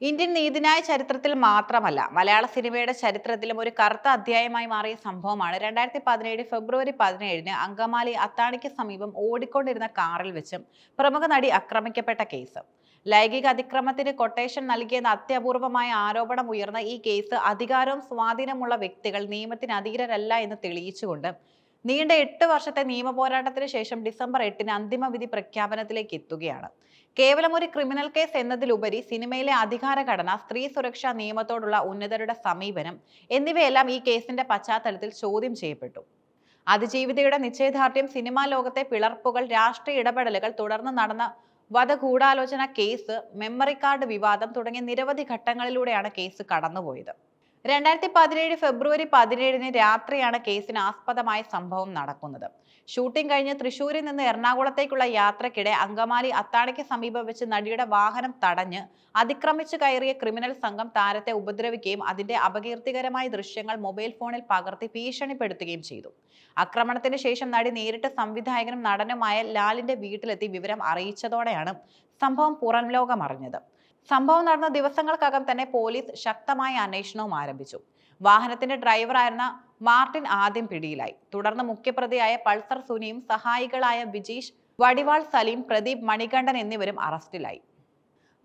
Indian നീതിന്യായ ചരിത്രത്തിൽ മാത്രമല്ല മലയാള സിനിമയുടെ ചരിത്രത്തിലും ഒരു കറുത്ത അധ്യായമായി മാറിയ സംഭവമാണ്. രണ്ടായിരത്തി പതിനേഴ് ഫെബ്രുവരി പതിനേഴിന് അങ്കമാലി അത്താണിക്ക് സമീപം ഓടിക്കൊണ്ടിരുന്ന കാറിൽ വെച്ചും പ്രമുഖ നടി ആക്രമിക്കപ്പെട്ട കേസ്. ലൈംഗിക അതിക്രമത്തിന് കൊട്ടേഷൻ നൽകിയെന്ന അത്യപൂർവമായ ആരോപണം ഉയർന്ന ഈ കേസ് അധികാരവും സ്വാധീനമുള്ള വ്യക്തികൾ നിയമത്തിന് അധീരരല്ല എന്ന് തെളിയിച്ചുകൊണ്ട് നീണ്ട എട്ട് വർഷത്തെ നിയമ പോരാട്ടത്തിന് ശേഷം ഡിസംബർ എട്ടിന് അന്തിമ വിധി പ്രഖ്യാപനത്തിലേക്ക് എത്തുകയാണ്. കേവലം ഒരു ക്രിമിനൽ കേസ് എന്നതിലുപരി സിനിമയിലെ അധികാര ഘടന സ്ത്രീ സുരക്ഷാ നിയമത്തോടുള്ള ഉന്നതരുടെ സമീപനം എന്നിവയെല്ലാം ഈ കേസിന്റെ പശ്ചാത്തലത്തിൽ ചോദ്യം ചെയ്യപ്പെട്ടു. അതിജീവിതയുടെ നിശ്ചയദാർഢ്യം സിനിമാ ലോകത്തെ പിളർപ്പുകൾ രാഷ്ട്രീയ ഇടപെടലുകൾ തുടർന്ന് നടന്ന വധഗൂഢാലോചന കേസ് മെമ്മറി കാർഡ് വിവാദം തുടങ്ങിയ നിരവധി ഘട്ടങ്ങളിലൂടെയാണ് കേസ് കടന്നുപോയത്. രണ്ടായിരത്തി പതിനേഴ് ഫെബ്രുവരി പതിനേഴിന് രാത്രിയാണ് കേസിന് ആസ്പദമായ സംഭവം നടക്കുന്നത്. ഷൂട്ടിംഗ് കഴിഞ്ഞ് തൃശൂരിൽ നിന്ന് എറണാകുളത്തേക്കുള്ള യാത്രക്കിടെ അങ്കമാലി അത്താണിക്ക് സമീപം വെച്ച് നടിയുടെ വാഹനം തടഞ്ഞ് അതിക്രമിച്ചു കയറിയ ക്രിമിനൽ സംഘം താരത്തെ ഉപദ്രവിക്കുകയും അതിന്റെ അപകീർത്തികരമായ ദൃശ്യങ്ങൾ മൊബൈൽ ഫോണിൽ പകർത്തി ഭീഷണിപ്പെടുത്തുകയും ചെയ്തു. ആക്രമണത്തിന് ശേഷം നടി നേരിട്ട് സംവിധായകനും നടനുമായ ലാലിന്റെ വീട്ടിലെത്തി വിവരം അറിയിച്ചതോടെയാണ് സംഭവം പുറം ലോകം അറിഞ്ഞത് സംഭവം നടന്ന ദിവസങ്ങൾക്കകം തന്നെ പോലീസ് ശക്തമായ അന്വേഷണവും ആരംഭിച്ചു. വാഹനത്തിന്റെ ഡ്രൈവറായിരുന്ന മാർട്ടിൻ ആദ്യം പിടിയിലായി. തുടർന്ന് മുഖ്യപ്രതിയായ പൾസർ സുനിയും സഹായികളായ വിജീഷ് വടിവാൾ സലീം പ്രദീപ് മണികണ്ഠൻ എന്നിവരും അറസ്റ്റിലായി.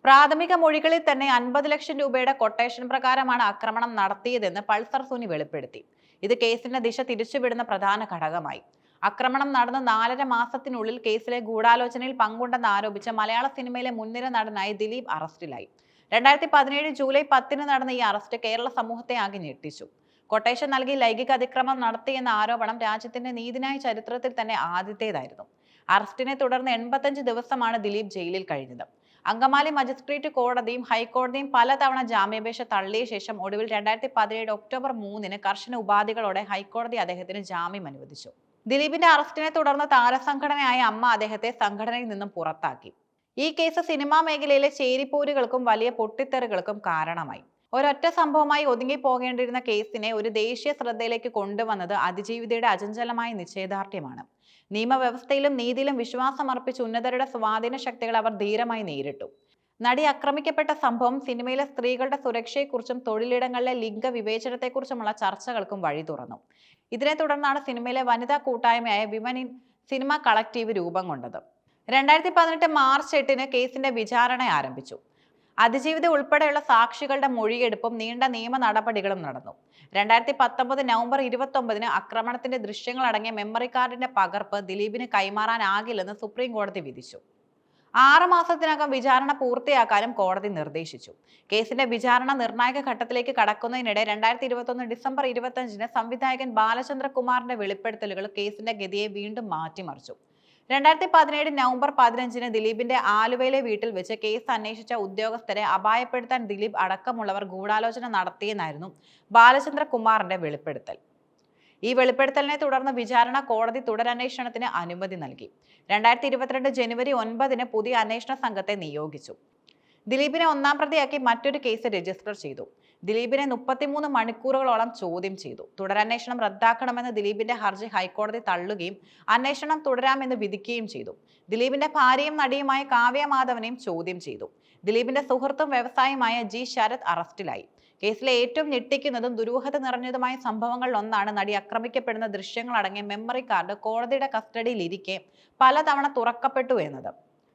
പ്രാഥമിക മൊഴികളിൽ തന്നെ അൻപത് ലക്ഷം രൂപയുടെ കൊട്ടേഷൻ പ്രകാരമാണ് ആക്രമണം നടത്തിയതെന്ന് പൾസർ സുനി വെളിപ്പെടുത്തി. ഇത് കേസിന്റെ ദിശ തിരിച്ചുവിടുന്ന പ്രധാന ഘടകമായി. ആക്രമണം നടന്ന നാലര മാസത്തിനുള്ളിൽ കേസിലെ ഗൂഢാലോചനയിൽ പങ്കുണ്ടെന്ന് ആരോപിച്ച് മലയാള സിനിമയിലെ മുൻനിര നടനായി ദിലീപ് അറസ്റ്റിലായി. രണ്ടായിരത്തി പതിനേഴ് ജൂലൈ പത്തിന് നടന്ന ഈ അറസ്റ്റ് കേരള സമൂഹത്തെ ആകെ ഞെട്ടിച്ചു. കൊട്ടേഷൻ നൽകി ലൈംഗിക അതിക്രമം നടത്തിയെന്ന ആരോപണം രാജ്യത്തിന്റെ നീതിന്യായ ചരിത്രത്തിൽ തന്നെ ആദ്യത്തേതായിരുന്നു. അറസ്റ്റിനെ തുടർന്ന് എൺപത്തഞ്ച് ദിവസമാണ് ദിലീപ് ജയിലിൽ കഴിഞ്ഞത്. അങ്കമാലി മജിസ്ട്രേറ്റ് കോടതിയും ഹൈക്കോടതിയും പലതവണ ജാമ്യാപേക്ഷ തള്ളിയ ശേഷം ഒടുവിൽ രണ്ടായിരത്തി പതിനേഴ് ഒക്ടോബർ മൂന്നിന് കർശന ഉപാധികളോടെ ഹൈക്കോടതി അദ്ദേഹത്തിന് ജാമ്യം അനുവദിച്ചു. ദിലീപിന്റെ അറസ്റ്റിനെ തുടർന്ന് താരസംഘടനയായ അമ്മ അദ്ദേഹത്തെ സംഘടനയിൽ നിന്നും പുറത്താക്കി. ഈ കേസ് സിനിമാ മേഖലയിലെ ചേരിപ്പോരുകൾക്കും വലിയ പൊട്ടിത്തെറികൾക്കും കാരണമായി. ഒരൊറ്റ സംഭവമായി ഒതുങ്ങി പോകേണ്ടിയിരുന്ന കേസിനെ ഒരു ദേശീയ ശ്രദ്ധയിലേക്ക് കൊണ്ടുവന്നത് അതിജീവിതയുടെ അചഞ്ചലമായ നിശ്ചയദാർഢ്യമാണ് നിയമവ്യവസ്ഥയിലും നീതിയിലും വിശ്വാസമർപ്പിച്ച് ഉന്നതരുടെ സ്വാധീന ശക്തികൾ അവർ ധീരമായി നേരിട്ടു. നടി ആക്രമിക്കപ്പെട്ട സംഭവം സിനിമയിലെ സ്ത്രീകളുടെ സുരക്ഷയെക്കുറിച്ചും തൊഴിലിടങ്ങളിലെ ലിംഗ വിവേചനത്തെക്കുറിച്ചുമുള്ള ചർച്ചകൾക്കും വഴി തുറന്നു. ഇതിനെ തുടർന്നാണ് സിനിമയിലെ വനിതാ കൂട്ടായ്മയായ വിമൻ ഇൻ സിനിമ കളക്റ്റീവ് രൂപം കൊണ്ടത്. രണ്ടായിരത്തി പതിനെട്ട് മാർച്ച് എട്ടിന് കേസിന്റെ വിചാരണ ആരംഭിച്ചു. അതിജീവിത ഉൾപ്പെടെയുള്ള സാക്ഷികളുടെ മൊഴിയെടുപ്പും നീണ്ട നിയമ നടപടികളും നടന്നു. രണ്ടായിരത്തി പത്തൊമ്പത് നവംബർ ഇരുപത്തി ഒമ്പതിന് ആക്രമണത്തിന്റെ ദൃശ്യങ്ങളടങ്ങിയ മെമ്മറി കാർഡിന്റെ പകർപ്പ് ദിലീപിന് കൈമാറാനാകില്ലെന്ന് സുപ്രീം കോടതി വിധിച്ചു. ആറ് മാസത്തിനകം വിചാരണ പൂർത്തിയാക്കാനും കോടതി നിർദ്ദേശിച്ചു. കേസിന്റെ വിചാരണ നിർണായക ഘട്ടത്തിലേക്ക് കടക്കുന്നതിനിടെ രണ്ടായിരത്തി ഇരുപത്തൊന്ന് ഡിസംബർ ഇരുപത്തഞ്ചിന് സംവിധായകൻ ബാലചന്ദ്രകുമാറിന്റെ വെളിപ്പെടുത്തലുകൾ കേസിന്റെ ഗതിയെ വീണ്ടും മാറ്റിമറിച്ചു. രണ്ടായിരത്തി പതിനേഴ് നവംബർ പതിനഞ്ചിന് ദിലീപിന്റെ ആലുവയിലെ വീട്ടിൽ വെച്ച് കേസ് അന്വേഷിച്ച ഉദ്യോഗസ്ഥരെ അപായപ്പെടുത്താൻ ദിലീപ് അടക്കമുള്ളവർ ഗൂഢാലോചന നടത്തിയെന്നായിരുന്നു ബാലചന്ദ്രകുമാറിന്റെ വെളിപ്പെടുത്തൽ. ഈ വെളിപ്പെടുത്തലിനെ തുടർന്ന് വിചാരണ കോടതി തുടരന്വേഷണത്തിന് അനുമതി നൽകി. രണ്ടായിരത്തി ഇരുപത്തിരണ്ട് ജനുവരി ഒൻപതിന് പുതിയ അന്വേഷണ സംഘത്തെ നിയോഗിച്ചു. ദിലീപിനെ ഒന്നാം പ്രതിയാക്കി മറ്റൊരു കേസ് രജിസ്റ്റർ ചെയ്തു. ദിലീപിനെ മുപ്പത്തിമൂന്ന് മണിക്കൂറുകളോളം ചോദ്യം ചെയ്തു. തുടരന്വേഷണം റദ്ദാക്കണമെന്ന് ദിലീപിന്റെ ഹർജി ഹൈക്കോടതി തള്ളുകയും അന്വേഷണം തുടരാമെന്ന് വിധിക്കുകയും ചെയ്തു. ദിലീപിന്റെ ഭാര്യയും നടിയുമായ കാവ്യ മാധവനെയും ചോദ്യം ചെയ്തു. ദിലീപിന്റെ സുഹൃത്തും വ്യവസായിയുമായ ജി ശരത് അറസ്റ്റിലായി. കേസിലെ ഏറ്റവും ഞെട്ടിക്കുന്നതും ദുരൂഹത നിറഞ്ഞതുമായ സംഭവങ്ങളിൽ ഒന്നാണ് നടി ആക്രമിക്കപ്പെടുന്ന ദൃശ്യങ്ങൾ അടങ്ങിയ മെമ്മറി കാർഡ് കോടതിയുടെ കസ്റ്റഡിയിലിരിക്കെ പലതവണ തുറക്കപ്പെട്ടു എന്നത്.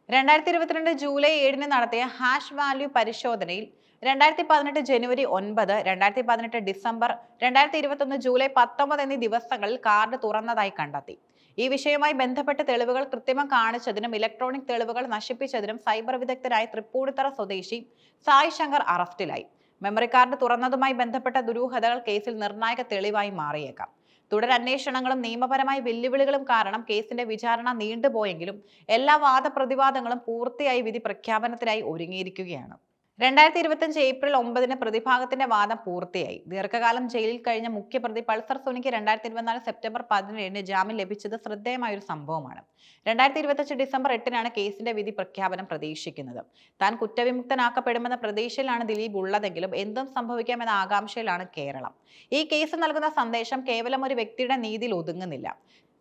രണ്ടായിരത്തി ഇരുപത്തിരണ്ട് ജൂലൈ ഏഴിന് നടത്തിയ ഹാഷ് വാല്യൂ പരിശോധനയിൽ രണ്ടായിരത്തി പതിനെട്ട് ജനുവരി ഒൻപത് രണ്ടായിരത്തി പതിനെട്ട് ഡിസംബർ രണ്ടായിരത്തി ഇരുപത്തൊന്ന് ജൂലൈ പത്തൊമ്പത് എന്നീ ദിവസങ്ങളിൽ കാർഡ് തുറന്നതായി കണ്ടെത്തി. ഈ വിഷയവുമായി ബന്ധപ്പെട്ട് തെളിവുകൾ കൃത്രിമം കാണിച്ചതിനും ഇലക്ട്രോണിക് തെളിവുകൾ നശിപ്പിച്ചതിനും സൈബർ വിദഗ്ധരായ തൃപ്പൂണിത്തറ സ്വദേശി സായ് ശങ്കർ അറസ്റ്റിലായി. മെമ്മറി കാർഡ് തുറന്നതുമായി ബന്ധപ്പെട്ട ദുരൂഹതകൾ കേസിൽ നിർണായക തെളിവായി മാറിയേക്കാം. തുടരന്വേഷണങ്ങളും നിയമപരമായ വെല്ലുവിളികളും കാരണം കേസിന്റെ വിചാരണ നീണ്ടുപോയെങ്കിലും എല്ലാ വാദപ്രതിവാദങ്ങളും പൂർത്തിയായി വിധി പ്രഖ്യാപനത്തിനായി ഒരുങ്ങിയിരിക്കുകയാണ്. രണ്ടായിരത്തി ഇരുപത്തിയഞ്ച് ഏപ്രിൽ ഒമ്പതിന് പ്രതിഭാഗത്തിന്റെ വാദം പൂർത്തിയായി. ദീർഘകാലം ജയിലിൽ കഴിഞ്ഞ മുഖ്യപ്രതി പൾസർ സോണിക്ക് രണ്ടായിരത്തി ഇരുപത്തിനാല് സെപ്റ്റംബർ പതിനേഴിന് ജാമ്യം ലഭിച്ചത് ശ്രദ്ധേയമായ ഒരു സംഭവമാണ്. രണ്ടായിരത്തി ഇരുപത്തിയഞ്ച് ഡിസംബർ എട്ടിനാണ് കേസിന്റെ വിധി പ്രഖ്യാപനം പ്രതീക്ഷിക്കുന്നത്. താൻ കുറ്റവിമുക്തനാക്കപ്പെടുമെന്ന പ്രതീക്ഷയിലാണ് ദിലീപ് ഉള്ളതെങ്കിലും എന്തും സംഭവിക്കാമെന്ന ആകാംക്ഷയിലാണ് കേരളം. ഈ കേസ് നൽകുന്ന സന്ദേശം കേവലം ഒരു വ്യക്തിയുടെ നീതിയിൽ ഒതുങ്ങുന്നില്ല.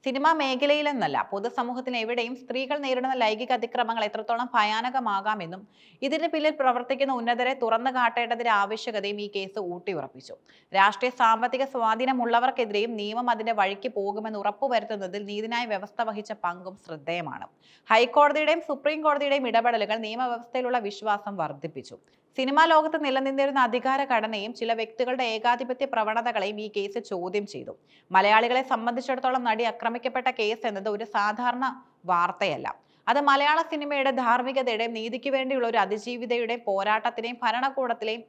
സിനിമാ മേഖലയിലെന്നല്ല പൊതുസമൂഹത്തിന് എവിടെയും സ്ത്രീകൾ നേരിടുന്ന ലൈംഗിക അതിക്രമങ്ങൾ എത്രത്തോളം ഭയാനകമാകാമെന്നും ഇതിന് പിന്നിൽ പ്രവർത്തിക്കുന്ന ഉന്നതരെ തുറന്നു കാട്ടേണ്ടതിന്റെ ആവശ്യകതയും ഈ കേസ് ഊട്ടിയുറപ്പിച്ചു. രാഷ്ട്രീയ സാമ്പത്തിക സ്വാധീനമുള്ളവർക്കെതിരെയും നിയമം അതിന്റെ വഴിക്ക് പോകുമെന്ന് ഉറപ്പുവരുത്തുന്നതിൽ നീതിന്യായ വ്യവസ്ഥ വഹിച്ച പങ്കും ശ്രദ്ധേയമാണ്. ഹൈക്കോടതിയുടെയും സുപ്രീം കോടതിയുടെയും ഇടപെടലുകൾ നിയമവ്യവസ്ഥയിലുള്ള വിശ്വാസം വർദ്ധിപ്പിച്ചു. സിനിമാ ലോകത്ത് നിലനിന്നിരുന്ന അധികാര ഘടനയും ചില വ്യക്തികളുടെ ഏകാധിപത്യ പ്രവണതകളെയും ഈ കേസ് ചോദ്യം ചെയ്തു. മലയാളികളെ സംബന്ധിച്ചിടത്തോളം നടി ആക്രമിക്കപ്പെട്ട കേസ് എന്നത് ഒരു സാധാരണ വാർത്തയല്ല. അത് മലയാള സിനിമയുടെ ധാർമ്മികതയുടെയും നീതിക്ക് വേണ്ടിയുള്ള ഒരു അതിജീവിതയുടെയും പോരാട്ടത്തിനെയും ഭരണകൂടത്തിലെയും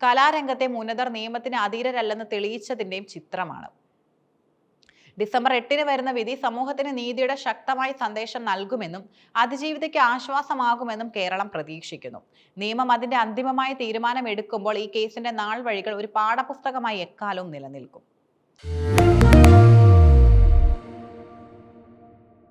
കലാരംഗത്തെ ഉന്നതർ നിയമത്തിന് അധീരരല്ലെന്ന് തെളിയിച്ചതിന്റെയും ചിത്രമാണ്. ഡിസംബർ എട്ടിന് വരുന്ന വിധി സമൂഹത്തിന് നീതിയുടെ ശക്തമായ സന്ദേശം നൽകുമെന്നും അതിജീവിതയ്ക്ക് ആശ്വാസമാകുമെന്നും കേരളം പ്രതീക്ഷിക്കുന്നു. നിയമം അതിന്റെ അന്തിമമായ തീരുമാനം എടുക്കുമ്പോൾ ഈ കേസിന്റെ നാൾ വഴികൾ ഒരു പാഠപുസ്തകമായി എക്കാലവും നിലനിൽക്കും.